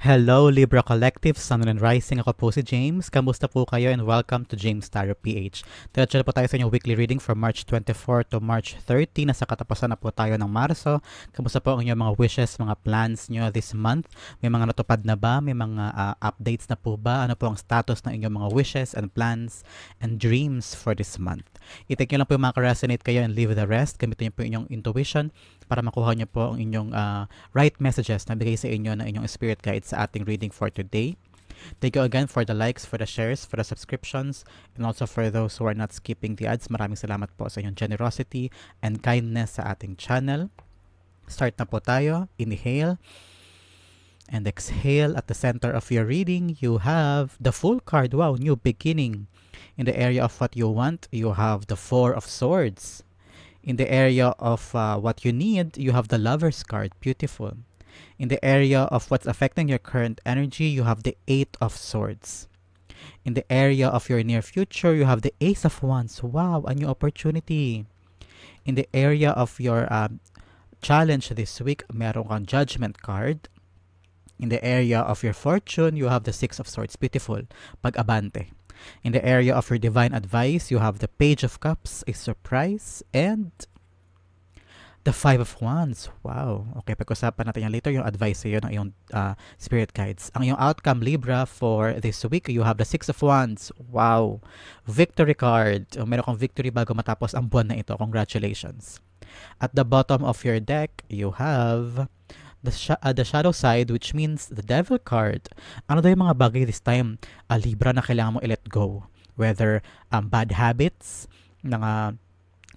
Hello Libra Collective, Sun and Rising. Ako po si James. Kamusta po kayo and welcome to James Tarot PH. Diretso na po tayo sa inyong weekly reading from March 24 to March 30. Nasa katapusan na po tayo ng Marso. Kamusta po ang inyong mga wishes, mga plans nyo this month? May mga natupad na ba? May mga uh, updates na po ba? Ano po ang status ng inyong mga wishes and plans and dreams for this month? I-take nyo lang po yung mga resonate kayo and leave the rest. Gamitin nyo po inyong intuition para makuha nyo po ang inyong uh, right messages na bigay sa inyo ng inyong spirit guides sa ating reading for today. Thank you again for the likes, for the shares, for the subscriptions, and also for those who are not skipping the ads. Maraming salamat po sa inyong generosity and kindness sa ating channel. Start na po tayo. Inhale and exhale. At the center of your reading, you have the full card. Wow, new beginning. In the area of what you want, you have the Four of Swords. In the area of uh, what you need, you have the Lover's card. Beautiful. In the area of what's affecting your current energy, you have the Eight of Swords. In the area of your near future, you have the Ace of Wands. Wow, a new opportunity. In the area of your uh, challenge this week, meron kang Judgment card. In the area of your fortune, you have the Six of Swords. Beautiful. Pag-abante. In the area of your divine advice, you have the Page of Cups, a surprise, and The Five of Wands. Wow. Okay, pag-usapan natin yan later, yung advice sa'yo ng iyong uh, spirit guides. Ang iyong outcome, Libra, for this week, you have the Six of Wands. Wow. Victory card. Oh, meron kang victory bago matapos ang buwan na ito. Congratulations. At the bottom of your deck, you have the, sh- uh, the shadow side which means the devil card. Ano daw yung mga bagay this time, uh, Libra, na kailangan mo i-let go? Whether um, bad habits, mga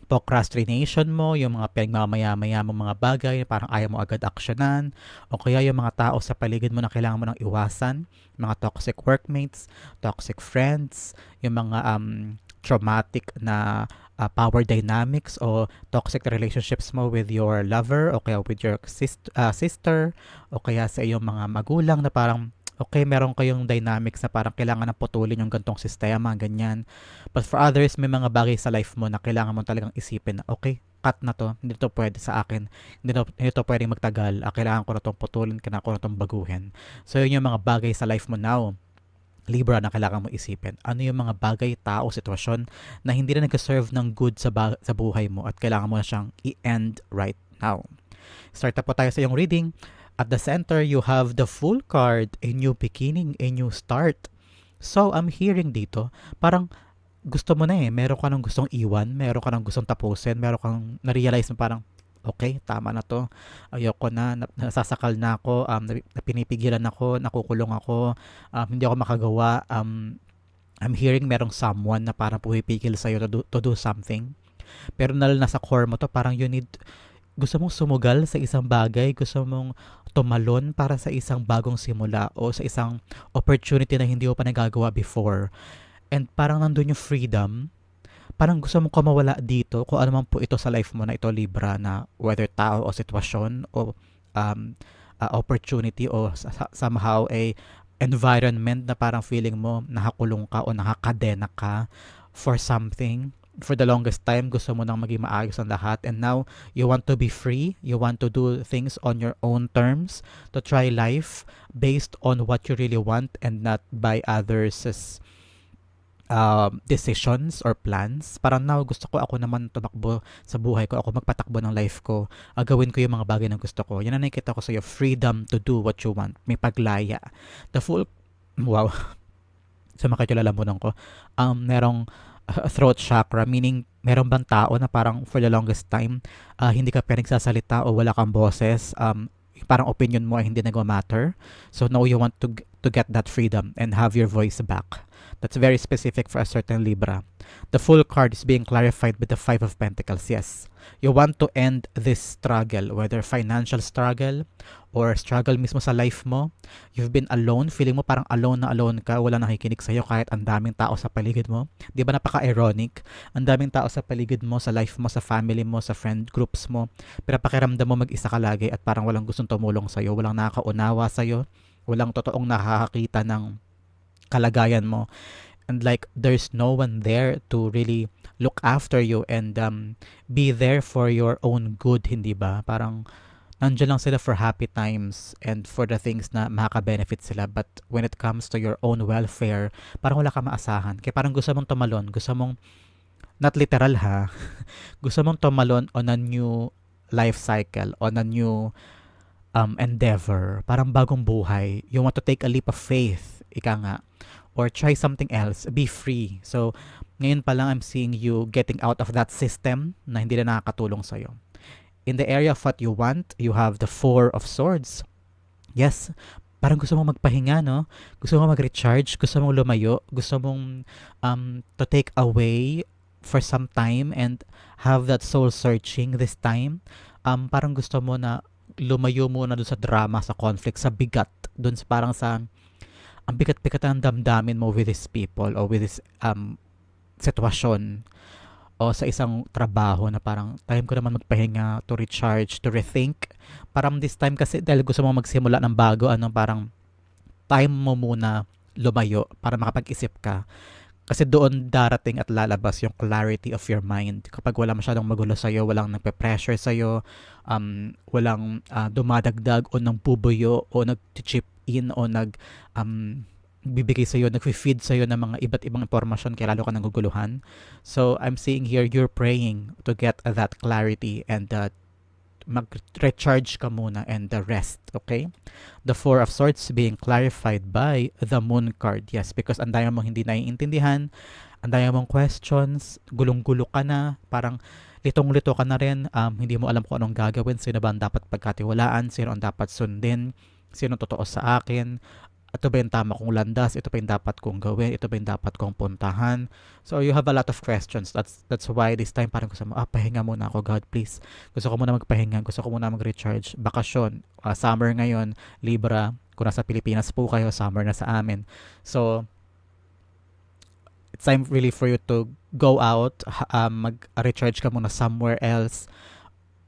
procrastination mo, yung mga pinagmamaya-maya mong mga bagay na parang ayaw mo agad aksyonan, o kaya yung mga tao sa paligid mo na kailangan mo nang iwasan, mga toxic workmates, toxic friends, yung mga um, traumatic na uh, power dynamics o toxic relationships mo with your lover o kaya with your sist- uh, sister o kaya sa iyong mga magulang na parang okay, meron kayong dynamics na parang kailangan na putulin yung gantong sistema, ganyan. But for others, may mga bagay sa life mo na kailangan mo talagang isipin na, okay, cut na to, hindi to pwede sa akin, hindi to, hindi to pwedeng magtagal, ah, kailangan ko na tong putulin, kailangan ko na tong baguhin. So, yun yung mga bagay sa life mo now. Libra na kailangan mo isipin. Ano yung mga bagay, tao, sitwasyon na hindi na nag-serve ng good sa, ba- sa buhay mo at kailangan mo na siyang i-end right now. Start na po tayo sa iyong reading. At the center, you have the full card, a new beginning, a new start. So, I'm hearing dito, parang gusto mo na eh, meron ka nang gustong iwan, meron ka nang gustong tapusin, meron kang na-realize na parang, okay, tama na to, ayoko na, nasasakal na ako, um, pinipigilan ako, nakukulong ako, um, hindi ako makagawa, um, I'm hearing merong someone na parang pumipigil sa'yo to do, to do something. Pero nal nasa core mo to, parang you need, gusto mong sumugal sa isang bagay, gusto mong tumalon para sa isang bagong simula o sa isang opportunity na hindi mo pa nagagawa before. And parang nandun yung freedom, parang gusto mong kumawala dito kung ano man po ito sa life mo na ito Libra na whether tao o sitwasyon o um, uh, opportunity o somehow a environment na parang feeling mo nakakulong ka o nakakadena ka for something. For the longest time gusto mo nang maging maayos ang lahat. And now you want to be free. You want to do things on your own terms to try life based on what you really want and not by others' um, decisions or plans. Parang now gusto ko ako naman tumakbo sa buhay ko, ako magpatakbo ng life ko, uh, gawin ko yung mga bagay na gusto ko. Yan ang nakikita ko sa iyo, freedom to do what you want. May paglaya. The full, wow, sa so, makikilalamunan ko, um, merong throat chakra, meaning meron bang tao na parang for the longest time, uh, hindi ka pa nagsasalita o wala kang boses, um, parang opinion mo ay hindi nagma-matter. So now you want to to get that freedom and have your voice back. That's very specific for a certain Libra. The full card is being clarified with the Five of Pentacles. Yes, you want to end this struggle, whether financial struggle or struggle mismo sa life mo. You've been alone, feeling mo parang alone na alone ka, wala nakikinig sa'yo kahit ang daming tao sa paligid mo. Di ba napaka-ironic? Ang daming tao sa paligid mo, sa life mo, sa family mo, sa friend groups mo. Pero pakiramdam mo mag-isa ka lagi at parang walang gustong tumulong sa'yo, walang nakakaunawa sa'yo, walang totoong nakakakita ng kalagayan mo and like there's no one there to really look after you and um, be there for your own good hindi ba parang andyan lang sila for happy times and for the things na makaka-benefit sila. But when it comes to your own welfare, parang wala ka maasahan. Kaya parang gusto mong tumalon, gusto mong, not literal ha, gusto mong tumalon on a new life cycle, on a new um, endeavor, parang bagong buhay. You want to take a leap of faith, ika nga, or try something else, be free. So, ngayon pa lang I'm seeing you getting out of that system na hindi na nakakatulong sa'yo in the area of what you want, you have the Four of Swords. Yes, parang gusto mong magpahinga, no? Gusto mong mag-recharge, gusto mong lumayo, gusto mong um, to take away for some time and have that soul searching this time. Um, parang gusto mo na lumayo muna doon sa drama, sa conflict, sa bigat, doon sa parang sa ang bigat-bigat ng damdamin mo with these people or with this um, sitwasyon o sa isang trabaho na parang time ko naman magpahinga, to recharge, to rethink. Parang this time kasi dahil gusto mo magsimula ng bago, ano, parang time mo muna lumayo para makapag-isip ka. Kasi doon darating at lalabas yung clarity of your mind. Kapag wala masyadong magulo sa'yo, walang nagpe-pressure sa'yo, um, walang uh, dumadagdag o nang bubuyo o nag-chip in o nag um, bibigay sa'yo, nag-feed sa'yo ng mga iba't ibang impormasyon kaya lalo ka naguguluhan. So, I'm seeing here, you're praying to get that clarity and uh, mag-recharge ka muna and the rest, okay? The Four of Swords being clarified by the Moon card. Yes, because ang dami mong hindi naiintindihan, ang dami mong questions, gulong-gulo ka na, parang litong-lito ka na rin, um, hindi mo alam kung anong gagawin, sino ba ang dapat pagkatiwalaan, sino ang dapat sundin, sino totoo sa akin, ito ba yung tama kong landas, ito ba yung dapat kong gawin, ito ba yung dapat kong puntahan. So you have a lot of questions. That's that's why this time parang gusto mo, ah, pahinga muna ako, God, please. Gusto ko muna magpahinga, gusto ko muna mag-recharge. Bakasyon, uh, summer ngayon, Libra, kung nasa Pilipinas po kayo, summer na sa amin. So, it's time really for you to go out, um, mag-recharge ka muna somewhere else,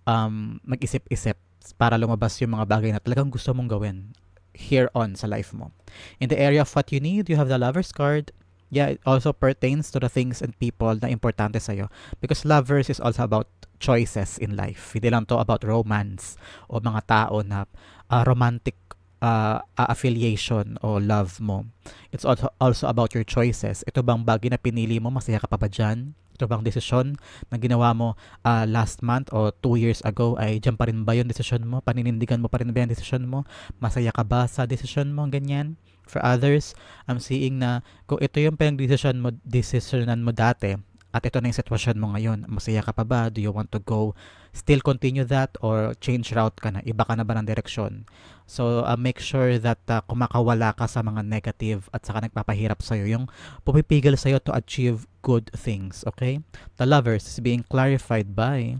um, mag-isip-isip para lumabas yung mga bagay na talagang gusto mong gawin here on sa life mo. In the area of what you need, you have the lover's card. Yeah, it also pertains to the things and people na importante sa'yo. Because lovers is also about choices in life. Hindi lang to about romance o mga tao na uh, romantic uh, affiliation o love mo. It's also also about your choices. Ito bang bagay na pinili mo, masaya ka pa ba dyan? Ito bang desisyon na ginawa mo uh, last month o two years ago ay dyan pa rin ba yung desisyon mo? Paninindigan mo pa rin ba yung desisyon mo? Masaya ka ba sa desisyon mo? Ganyan. For others, I'm seeing na kung ito yung pinag desisyon mo, desisyonan mo dati, at ito na yung sitwasyon mo ngayon. Masaya ka pa ba? Do you want to go still continue that or change route ka na? Iba ka na ba ng direksyon? So, uh, make sure that uh, kumakawala ka sa mga negative at saka nagpapahirap sa'yo. Yung pumipigil sa'yo to achieve good things. Okay? The lovers is being clarified by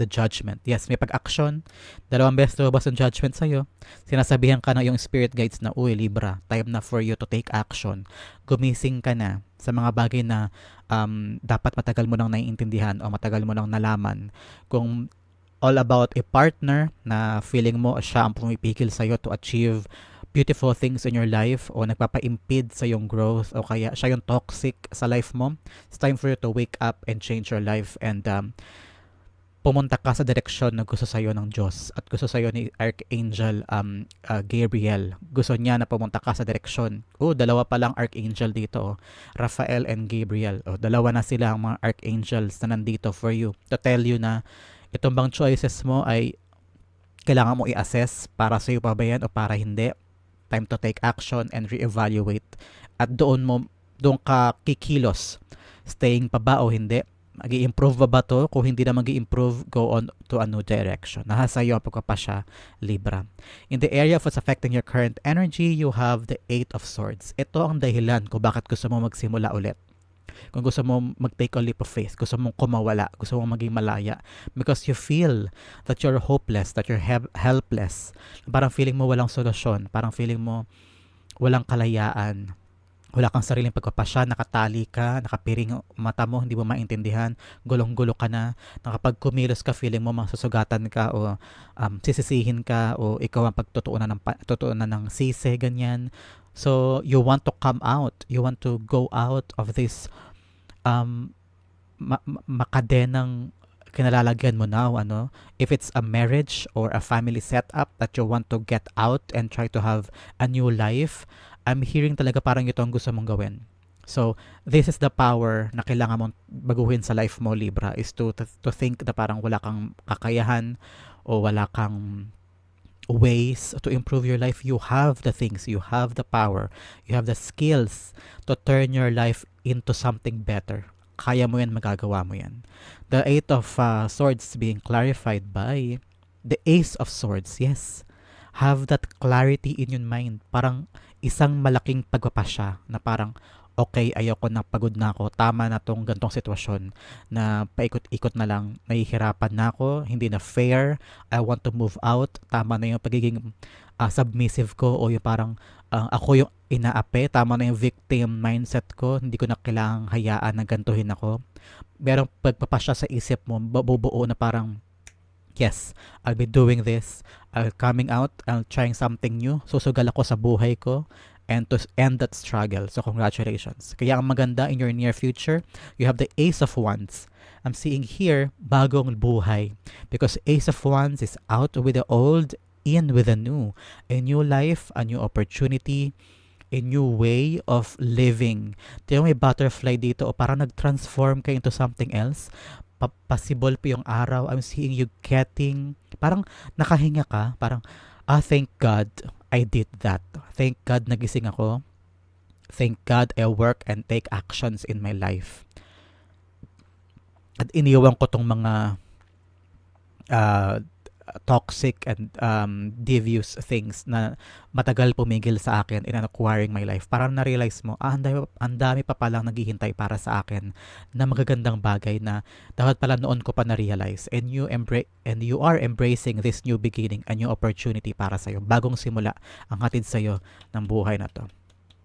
the judgment. Yes, may pag-action. Dalawang beses lumabas ang judgment sa'yo. Sinasabihan ka na yung spirit guides na, uy, Libra, time na for you to take action. Gumising ka na sa mga bagay na um, dapat matagal mo nang naiintindihan o matagal mo nang nalaman. Kung all about a partner na feeling mo siya ang pumipigil sa'yo to achieve beautiful things in your life o nagpapa-impede sa yung growth o kaya siya yung toxic sa life mo, it's time for you to wake up and change your life and um, pumunta ka sa direksyon na gusto sa'yo ng Diyos at gusto sa'yo ni Archangel um, uh, Gabriel. Gusto niya na pumunta ka sa direksyon. Oh, dalawa pa lang Archangel dito. Oh. Raphael and Gabriel. Oh, dalawa na sila ang mga Archangels na nandito for you to tell you na itong bang choices mo ay kailangan mo i-assess para sa'yo pa ba yan o para hindi. Time to take action and re-evaluate. At doon mo, doon ka kikilos. Staying pa ba o hindi mag improve ba ba to? Kung hindi na mag improve go on to a new direction. Nasa iyo ang pagpapasya, Libra. In the area of what's affecting your current energy, you have the Eight of Swords. Ito ang dahilan kung bakit gusto mo magsimula ulit. Kung gusto mo mag-take a leap of faith, gusto mong kumawala, gusto mong maging malaya, because you feel that you're hopeless, that you're he- helpless, parang feeling mo walang solusyon, parang feeling mo walang kalayaan, wala kang sariling pagpapasya, nakatali ka, nakapiring mata mo, hindi mo maintindihan, gulong-gulo ka na, nakapag kumilos ka, feeling mo masusugatan ka o um, sisisihin ka o ikaw ang pagtutuunan ng, tutuunan ng sisi, ganyan. So, you want to come out, you want to go out of this um, ma- makadenang kinalalagyan mo now, ano? If it's a marriage or a family setup that you want to get out and try to have a new life, I'm hearing talaga parang ito ang gusto mong gawin. So, this is the power na kailangan mong baguhin sa life mo, Libra, is to, to, to think na parang wala kang kakayahan o wala kang ways to improve your life. You have the things, you have the power, you have the skills to turn your life into something better. Kaya mo yan, magagawa mo yan. The Eight of uh, Swords being clarified by the Ace of Swords. Yes. Have that clarity in your mind. Parang isang malaking pagpapasya na parang, okay, ayoko na, pagod na ako, tama na tong gantong sitwasyon na paikot-ikot na lang, nahihirapan na ako, hindi na fair, I want to move out, tama na yung pagiging uh, submissive ko o yung parang uh, ako yung inaape, tama na yung victim mindset ko, hindi ko na kailangang hayaan na gantuhin ako. Merong pagpapasya sa isip mo, babubuo na parang, yes, I'll be doing this, I'll coming out, I'll trying something new, susugal ako sa buhay ko, and to end that struggle. So congratulations. Kaya ang maganda in your near future, you have the Ace of Wands. I'm seeing here, bagong buhay. Because Ace of Wands is out with the old, in with the new. A new life, a new opportunity, a new way of living. Tiyo may butterfly dito o parang nag-transform ka into something else. Pa- possible po yung araw. I'm seeing you getting, parang nakahinga ka, parang, ah, thank God, I did that. Thank God nagising ako. Thank God I work and take actions in my life. At iniwan ko tong mga uh, toxic and um, devious things na matagal pumigil sa akin in acquiring my life. Parang na-realize mo, ah, ang dami, ang dami pa palang naghihintay para sa akin na magagandang bagay na dapat pala noon ko pa na-realize. And you, embra- and you are embracing this new beginning, a new opportunity para sa'yo. Bagong simula ang hatid sa'yo ng buhay na to.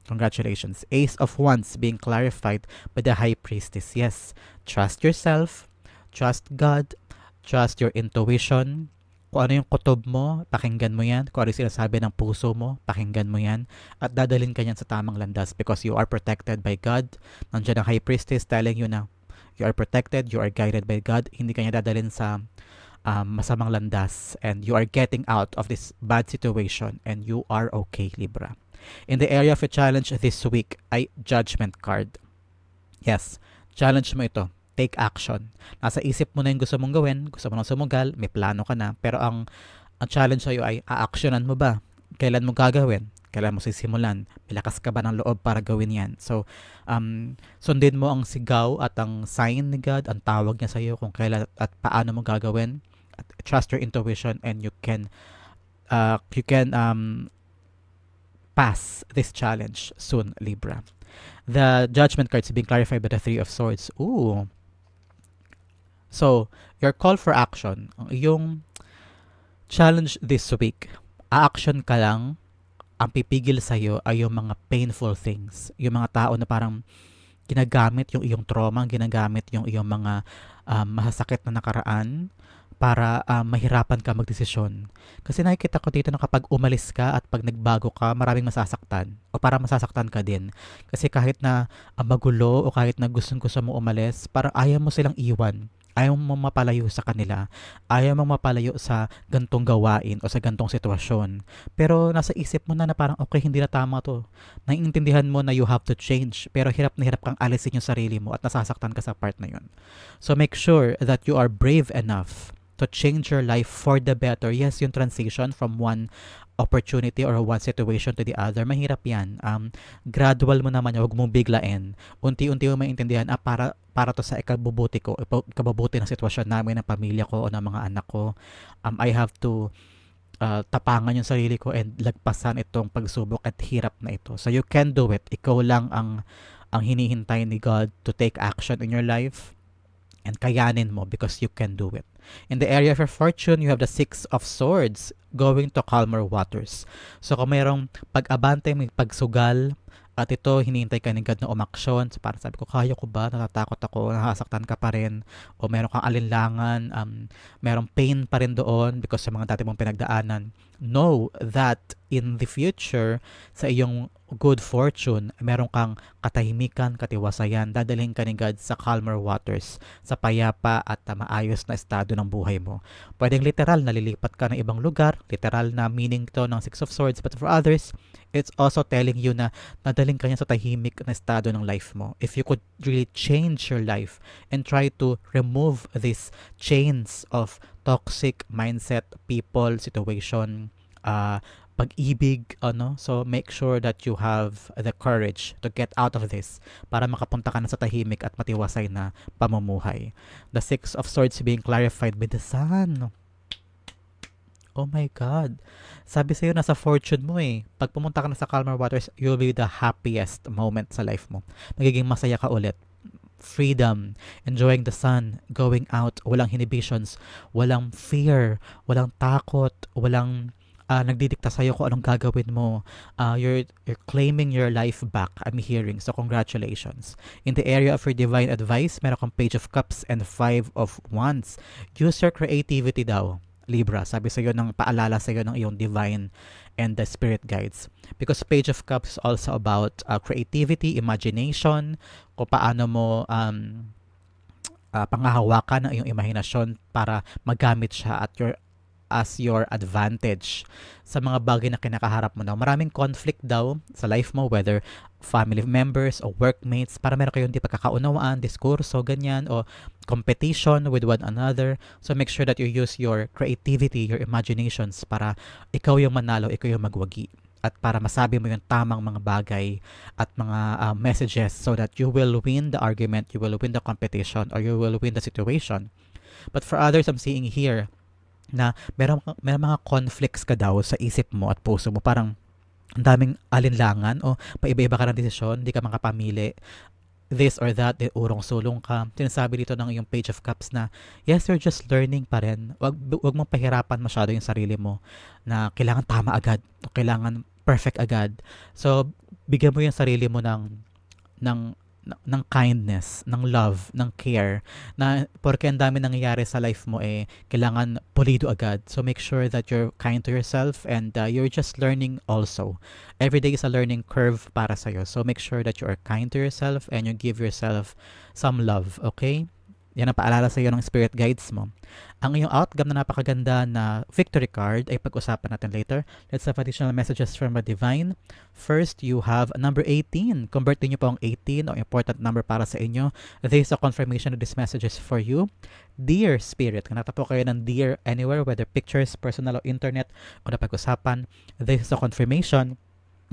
Congratulations. Ace of Wands being clarified by the High Priestess. Yes, trust yourself, trust God, trust your intuition, kung ano yung kutob mo, pakinggan mo yan. Kung ano yung sinasabi ng puso mo, pakinggan mo yan. At dadalhin ka yan sa tamang landas because you are protected by God. Nandiyan ang high priestess telling you na you are protected, you are guided by God. Hindi kanya dadalhin sa um, masamang landas and you are getting out of this bad situation and you are okay, Libra. In the area of a challenge this week ay judgment card. Yes, challenge mo ito take action. Nasa isip mo na yung gusto mong gawin, gusto mo nang sumugal, may plano ka na, pero ang, ang challenge sa'yo ay, a-actionan mo ba? Kailan mo gagawin? Kailan mo sisimulan? May lakas ka ba ng loob para gawin yan? So, um, sundin mo ang sigaw at ang sign ni God, ang tawag niya sa'yo kung kailan at paano mo gagawin. Trust your intuition and you can uh, you can um, pass this challenge soon, Libra. The judgment cards being clarified by the Three of Swords. Ooh, So, your call for action, yung challenge this week, a-action ka lang, ang pipigil sa'yo ay yung mga painful things. Yung mga tao na parang ginagamit yung iyong trauma, ginagamit yung iyong mga um, masasakit na nakaraan para um, mahirapan ka magdesisyon. Kasi nakikita ko dito na kapag umalis ka at pag nagbago ka, maraming masasaktan. O para masasaktan ka din. Kasi kahit na uh, magulo o kahit na gustong-gusto mo umalis, parang ayaw mo silang iwan ayaw mong mapalayo sa kanila, ayaw mong mapalayo sa gantong gawain o sa gantong sitwasyon. Pero nasa isip mo na na parang okay, hindi na tama to. Naiintindihan mo na you have to change, pero hirap na hirap kang alisin yung sarili mo at nasasaktan ka sa part na yun. So make sure that you are brave enough to change your life for the better. Yes, yung transition from one opportunity or one situation to the other, mahirap yan. Um, gradual mo naman yan, huwag mong biglain. Unti-unti mo maintindihan, ah, para, para to sa ikabubuti ko, ikabubuti ng sitwasyon namin, ng pamilya ko o ng mga anak ko. Um, I have to uh, tapangan yung sarili ko and lagpasan itong pagsubok at hirap na ito. So you can do it. Ikaw lang ang ang hinihintay ni God to take action in your life and kayanin mo because you can do it. In the area of your fortune, you have the Six of Swords going to calmer waters. So kung mayroong pag-abante, may pagsugal, At ito, hinihintay ka ni God na umaksyon. So, parang sabi ko, kaya ko ba? Natatakot ako, nasasaktan ka pa rin. O meron kang alinlangan, um, merong pain pa rin doon because sa mga dati mong pinagdaanan. Know that in the future, sa iyong good fortune, meron kang katahimikan, katiwasayan, dadalhin ka ni God sa calmer waters, sa payapa at uh, maayos na estado ng buhay mo. Pwedeng literal, nalilipat ka ng ibang lugar, literal na meaning to ng Six of Swords, but for others, it's also telling you na nadaling ka niya sa tahimik na estado ng life mo. If you could really change your life and try to remove these chains of toxic mindset, people, situation, uh, pag-ibig, ano, so make sure that you have the courage to get out of this para makapunta ka na sa tahimik at matiwasay na pamumuhay. The Six of Swords being clarified by the Sun. Oh my God. Sabi sa'yo, nasa fortune mo eh. Pag pumunta ka na sa calmer waters, you'll be the happiest moment sa life mo. Magiging masaya ka ulit freedom, enjoying the sun, going out, walang inhibitions, walang fear, walang takot, walang uh, nagdidikta sa'yo kung anong gagawin mo. Uh, you're, you're claiming your life back, I'm hearing. So, congratulations. In the area of your divine advice, meron kang Page of Cups and Five of Wands. Use your creativity daw. Libra, sabi sa iyo ng paalala sa iyo ng iyong divine and the spirit guides. Because Page of Cups is also about uh, creativity, imagination, kung paano mo um, uh, pangahawakan ng iyong imahinasyon para magamit siya at your as your advantage sa mga bagay na kinakaharap mo na maraming conflict daw sa life mo whether family members o workmates para meron kayong di pagkakaunawaan, diskurso, ganyan o competition with one another. So make sure that you use your creativity, your imaginations para ikaw yung manalo, ikaw yung magwagi at para masabi mo yung tamang mga bagay at mga uh, messages so that you will win the argument, you will win the competition, or you will win the situation. But for others, I'm seeing here, na meron, meron mga conflicts ka daw sa isip mo at puso mo. Parang ang daming alinlangan o paiba-iba ka ng desisyon, hindi ka makapamili this or that, eh, urong sulong ka. Sinasabi dito ng yung page of cups na, yes, you're just learning pa rin. Wag, wag mong pahirapan masyado yung sarili mo na kailangan tama agad, o kailangan perfect agad. So, bigyan mo yung sarili mo ng, ng ng kindness, ng love, ng care na porque ang dami nangyayari sa life mo eh kailangan pulido agad. So make sure that you're kind to yourself and uh, you're just learning also. Every day is a learning curve para sa iyo. So make sure that you are kind to yourself and you give yourself some love, okay? Yan ang paalala sa iyo ng spirit guides mo. Ang iyong outcome na napakaganda na victory card ay pag-usapan natin later. Let's have additional messages from the divine. First, you have number 18. Convert niyo po ang 18 o important number para sa inyo. This is a confirmation of this message is for you. Dear Spirit, kung po kayo ng Dear anywhere, whether pictures, personal o internet, o napag-usapan, this is a confirmation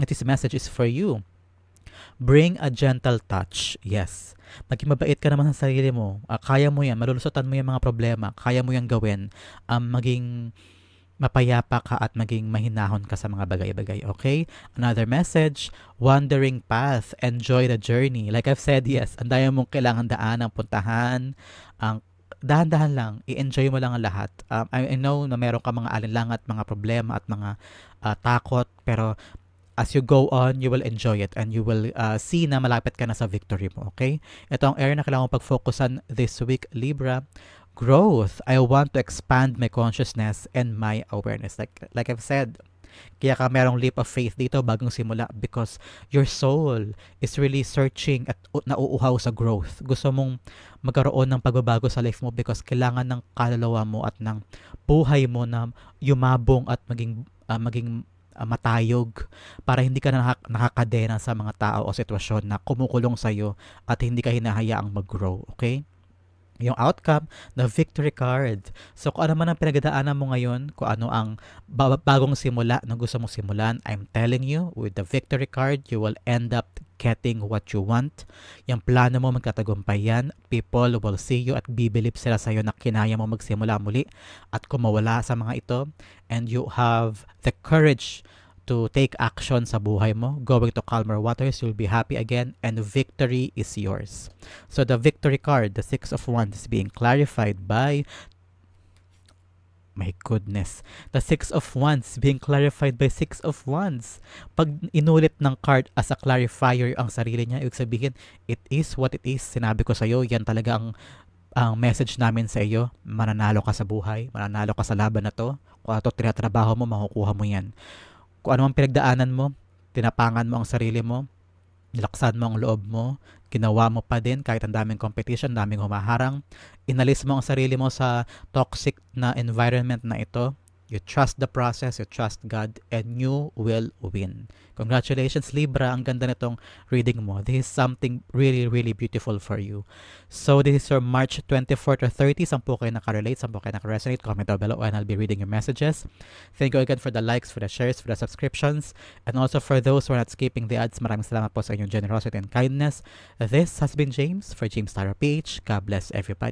that this message is for you. Bring a gentle touch. Yes. Maging mabait ka naman sa sarili mo. Uh, kaya mo yan. Malulusutan mo yung mga problema. Kaya mo yan gawin. Um, maging mapayapa ka at maging mahinahon ka sa mga bagay-bagay. Okay? Another message, wandering path. Enjoy the journey. Like I've said, yes, ang dami mong kailangan daan ang puntahan. Ang dahan-dahan lang, i-enjoy mo lang ang lahat. Um, I, I know na meron ka mga alinlangan at mga problema at mga uh, takot, pero as you go on, you will enjoy it and you will uh, see na malapit ka na sa victory mo, okay? Ito ang area na kailangan pag-focusan this week, Libra. Growth. I want to expand my consciousness and my awareness. Like, like I've said, kaya ka merong leap of faith dito bagong simula because your soul is really searching at nauuhaw sa growth. Gusto mong magkaroon ng pagbabago sa life mo because kailangan ng kaluluwa mo at ng buhay mo na yumabong at maging uh, maging uh, matayog para hindi ka na nakakadena sa mga tao o sitwasyon na kumukulong sa iyo at hindi ka hinahayaang mag-grow. Okay? Yung outcome, the victory card. So, kung ano man ang pinagdaanan mo ngayon, kung ano ang bagong simula na gusto mong simulan, I'm telling you, with the victory card, you will end up getting what you want. Yung plano mo magkatagumpay yan. People will see you at bibilip sila sa'yo na kinaya mo magsimula muli at kumawala sa mga ito. And you have the courage to take action sa buhay mo. Going to calmer waters, you'll be happy again and victory is yours. So the victory card, the Six of Wands is being clarified by My goodness. The Six of Wands being clarified by Six of Wands. Pag inulit ng card as a clarifier ang sarili niya, ibig sabihin, it is what it is. Sinabi ko sa'yo, yan talaga ang ang message namin sa iyo, mananalo ka sa buhay, mananalo ka sa laban na to. Kung ato tinatrabaho mo, makukuha mo yan. Kung ano mang pinagdaanan mo, tinapangan mo ang sarili mo, nilaksan mo ang loob mo, ginawa mo pa din kahit ang daming competition, daming humaharang, inalis mo ang sarili mo sa toxic na environment na ito, you trust the process, you trust God, and you will win. Congratulations, Libra. Ang ganda nitong reading mo. This is something really, really beautiful for you. So, this is your March 24 to 30. Saan po kayo nakarelate? Saan po kayo nakaresonate? Comment down below and I'll be reading your messages. Thank you again for the likes, for the shares, for the subscriptions, and also for those who are not skipping the ads. Maraming salamat po sa inyong generosity and kindness. This has been James for James Tyler PH. God bless everybody.